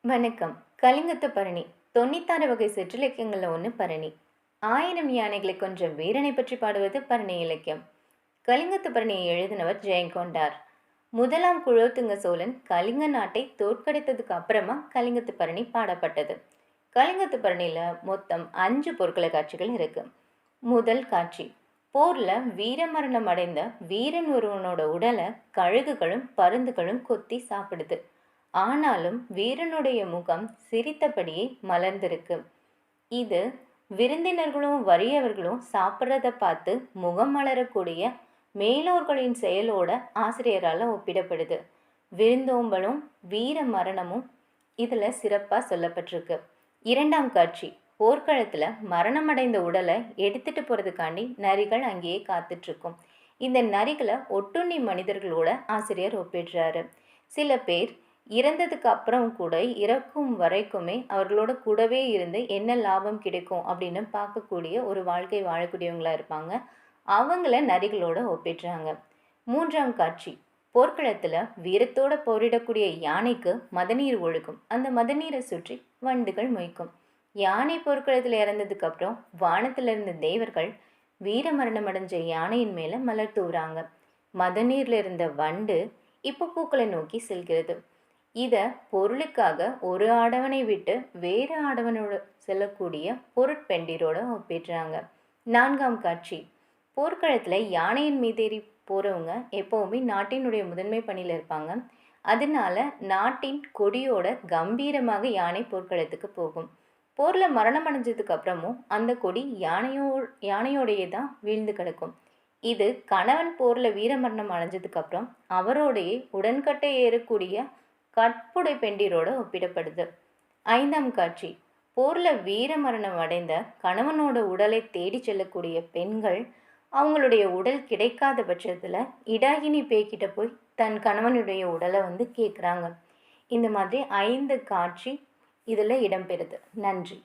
வணக்கம். கலிங்கத்து பரணி. தொண்ணூத்தாறு வகை சிற்றிலக்கியங்களில் ஒன்று பரணி. ஆயிரம் யானைகளை கொன்ற வீரனை பற்றி பாடுவது பரணி இலக்கியம். கலிங்கத்து பரணியை எழுதினவர் ஜெயங்கொண்டார். முதலாம் குழோத்துங்க சோழன் கலிங்க நாட்டை தோற்கடித்ததுக்கு அப்புறமா கலிங்கத்து பரணி பாடப்பட்டது. கலிங்கத்து பரணியில் மொத்தம் அஞ்சு பொருட்களை காட்சிகள் இருக்கு. முதல் காட்சி. போர்ல வீரமரணம் அடைந்த வீரன் ஒருவனோட உடலை கழுகுகளும் பருந்துகளும் கொத்தி சாப்பிடுது. ஆனாலும் வீரனுடைய முகம் சிரித்தபடியே மலர்ந்திருக்கு. இது விருந்தினர்களும் வறியவர்களும் சாப்பிட்றத பார்த்து முகம் மலரக்கூடிய மேலோர்களின் செயலோட ஆசிரியரால் ஒப்பிடப்படுது. விருந்தோம்பலும் வீர மரணமும் இதில் சிறப்பாக சொல்லப்பட்டிருக்கு. இரண்டாம் காட்சி போர்க்களத்தில் மரணமடைந்த உடலை எடுத்துட்டு போகிறதுக்காண்டி நரிகள் அங்கேயே காத்துட்ருக்கும். இந்த நரிகளை ஒட்டுண்ணி மனிதர்களோட ஆசிரியர் ஒப்பிடுறாரு. சில பேர் இறந்ததுக்கு அப்புறம் கூட இறக்கும் வரைக்குமே அவர்களோட கூடவே இருந்து என்ன லாபம் கிடைக்கும் அப்படின்னு பார்க்கக்கூடிய ஒரு வாழ்க்கை வாழக்கூடியவங்களா இருப்பாங்க. அவங்கள நரிகளோட ஒப்பிடுறாங்க. மூன்றாம் காட்சி. போர்க்களத்தில் வீரத்தோட போரிடக்கூடிய யானைக்கு மதநீர் ஒழுகும். அந்த மதநீரை சுற்றி வண்டுகள் மொய்க்கும். யானை போர்க்களத்தில் இறந்ததுக்கு அப்புறம் வானத்தில் இருந்த தேவர்கள் வீர மரணம் அடைஞ்ச யானையின் மேலே மலர் தூவுறாங்க. மதநீரில் இருந்த வண்டு இப்போ பூக்களை நோக்கி செல்கிறது. இதை பொருளுக்காக ஒரு ஆடவனை விட்டு வேறு ஆடவனோட செல்லக்கூடிய பொருட்பெண்டிரோட ஒப்பிடுறாங்க. நான்காம் காட்சி. போர்க்களத்தில் யானையின் மீதேறி போகிறவங்க எப்போவுமே நாட்டினுடைய முதன்மை பணியில் இருப்பாங்க. அதனால நாட்டின் கொடியோட கம்பீரமாக யானை போர்க்களத்துக்கு போகும். போரில் மரணம் அடைஞ்சதுக்கு அப்புறமும் அந்த கொடி யானையோ யானையோடையே தான் வீழ்ந்து கிடக்கும். இது கணவன் போரில் வீரமரணம் அடைஞ்சதுக்கு அப்புறம் அவரோடையே உடன்கட்டை ஏறக்கூடிய கற்புடை பெண்டிரோடு ஒப்பிடப்படுது. ஐந்தாம் காட்சி. போரில் வீரமரணம் அடைந்த கணவனோட உடலை தேடி செல்லக்கூடிய பெண்கள் அவங்களுடைய உடல் கிடைக்காத பட்சத்தில் இடாகினி பேய்கிட்ட போய் தன் கணவனுடைய உடலை வந்து கேட்குறாங்க இந்த மாதிரி ஐந்து காட்சி இதில் இடம்பெறுது. நன்றி.